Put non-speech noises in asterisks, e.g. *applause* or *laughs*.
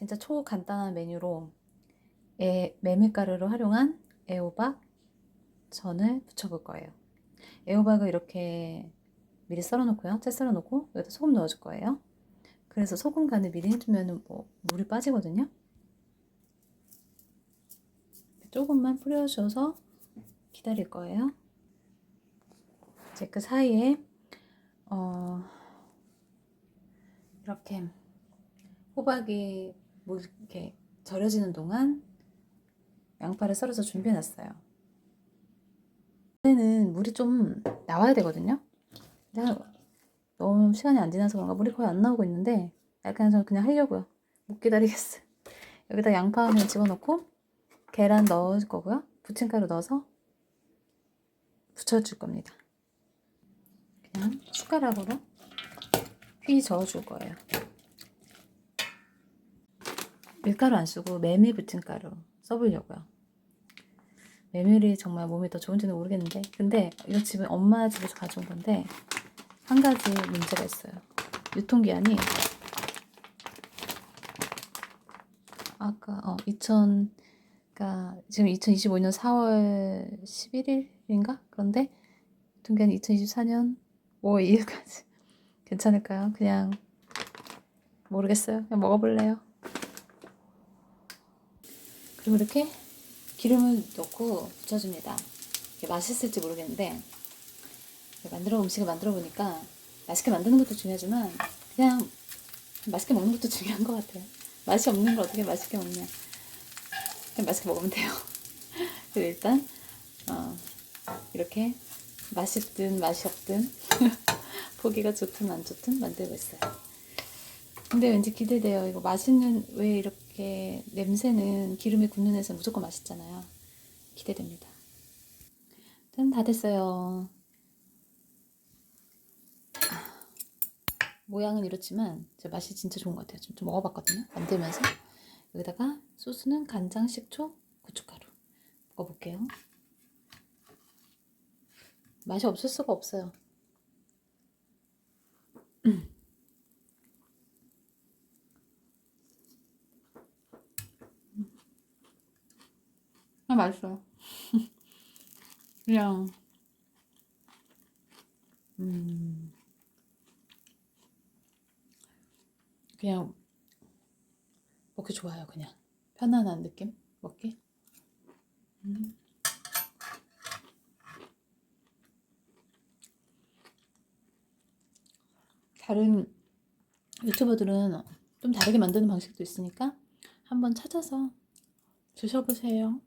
진짜 초간단한 메뉴로 애, 메밀가루를 활용한 애호박 전을 부쳐볼 거예요. 애호박을 이렇게 미리 썰어놓고요. 채 썰어놓고 여기다 소금 넣어줄 거예요. 그래서 소금 간을 미리 해주면 뭐 물이 빠지거든요. 조금만 뿌려줘서 기다릴 거예요. 이제 그 사이에 어, 이렇게 호박이 뭐 이렇게 절여지는 동안 양파를 썰어서 준비해 놨어요. 이제는 물이 좀 나와야 되거든요. 근데 너무 시간이 안 지나서 그런가 물이 거의 안 나오고 있는데 약간 저는 그냥 하려고요. 못 기다리겠어요. *laughs* 여기다 양파 하나 집어넣고 계란 넣을 거고요. 부침가루 넣어서 부쳐줄 겁니다. 그냥 숟가락으로 휘 저어줄 거예요. 밀가루 안 쓰고 메밀 부침가루 써보려고요. 메밀이 정말 몸에 더 좋은지는 모르겠는데 근데 이거 집은 엄마 집에서 가져온 건데 한 가지 문제가 있어요. 유통기한이 아까 어 2000, 그러니까 지금 2025년 4월 11일인가? 그런데 유통기한이 2024년 5월 2일까지 괜찮을까요? 그냥 모르겠어요. 그냥 먹어볼래요. 그리고 이렇게 기름을 넣고 부쳐줍니다. 이게 맛있을지 모르겠는데 만들어 음식을 만들어 보니까 맛있게 만드는 것도 중요하지만 그냥 맛있게 먹는 것도 *laughs* 중요한 것 같아요. 맛이 없는 걸 어떻게 맛있게 먹냐? 그냥 맛있게 먹으면 돼요. *laughs* 그리고 일단 어, 이렇게 맛있든 맛이 없든 *laughs* 보기가 좋든 안 좋든 만들고 있어요. 근데 왠지 기대돼요. 이거 맛있는 왜 이렇게 냄새는 기름에 굽는 냄새 무조건 맛있잖아요. 기대됩니다. 일단 다 됐어요. 아, 모양은 이렇지만 제 맛이 진짜 좋은 것 같아요. 지금 좀 먹어봤거든요. 만들면서 여기다가 소스는 간장, 식초, 고춧가루 먹어볼게요. 맛이 없을 수가 없어요. 맛있어. 그냥 음 그냥 먹기 좋아요. 그냥 편안한 느낌 먹기. 음. 다른 유튜버들은 좀 다르게 만드는 방식도 있으니까 한번 찾아서 드셔보세요.